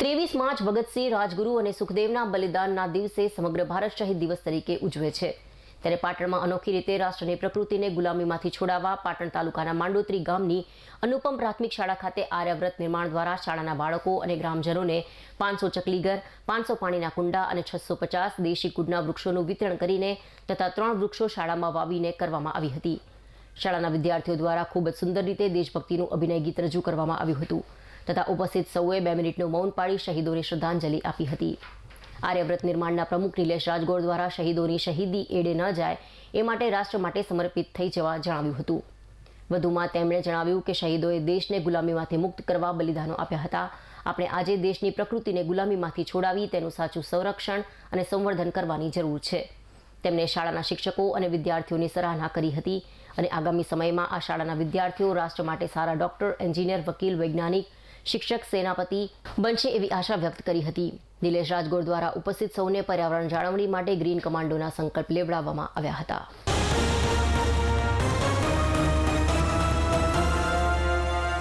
ત્રેવીસ માર્ચ ભગતસિંહ રાજગુરુ અને સુખદેવના બલિદાનના દિવસે સમગ્ર ભારત શહીદ દિવસ તરીકે ઉજવે છે. ત્યારે પાટણમાં અનોખી રીતે રાષ્ટ્રની પ્રકૃતિને ગુલામીમાંથી છોડાવવા પાટણ તાલુકાના માંડોત્રી ગામની અનુપમ પ્રાથમિક શાળા ખાતે આર્યવ્રત નિર્માણ દ્વારા શાળાના બાળકો અને ગ્રામજનોને પાંચસો ચકલીઘર, પાંચસો પાણીના કુંડા અને છસો પચાસ દેશી કુડના વૃક્ષોનું વિતરણ કરીને તથા ત્રણ વૃક્ષો શાળામાં વાવીને કરવામાં આવી હતી. શાળાના વિદ્યાર્થીઓ દ્વારા ખૂબ જ સુંદર રીતે દેશભક્તિનું અભિનય ગીત રજૂ કરવામાં આવ્યું હતું. તથા ઉપસ્થિત સૌએ બે મિનિટનું મૌન પાડી શહીદોને શ્રદ્ધાંજલિ આપી હતી. આર્યવ્રત નિર્માણના પ્રમુખ નિલેશ રાજગોર દ્વારા શહીદોની શહીદી એડે ન જાય એ માટે રાષ્ટ્ર માટે સમર્પિત થઈ જવા જણાવ્યું હતું. વધુમાં તેમણે જણાવ્યું કે શહીદોએ દેશને ગુલામીમાંથી મુક્ત કરવા બલિદાનો આપ્યા હતા. આપણે આજે દેશની પ્રકૃતિને ગુલામીમાંથી છોડાવી, તેનું સાચું સંરક્ષણ અને સંવર્ધન કરવાની જરૂર છે. તેમણે શાળાના શિક્ષકો અને વિદ્યાર્થીઓની સરાહના કરી હતી અને આગામી સમયમાં આ શાળાના વિદ્યાર્થીઓ રાષ્ટ્ર માટે સારા ડોક્ટર, એન્જિનિયર, વકીલ, વૈજ્ઞાનિક શિક્ષક સેનાપતિ બનશે એવી આશા વ્યક્ત કરી હતી. નિલેશ રાજગોર દ્વારા ઉપસ્થિત સૌને પર્યાવરણ જાળવણી માટે ગ્રીન કમાન્ડોના સંકલ્પ લેવડાવવામાં આવ્યા હતા.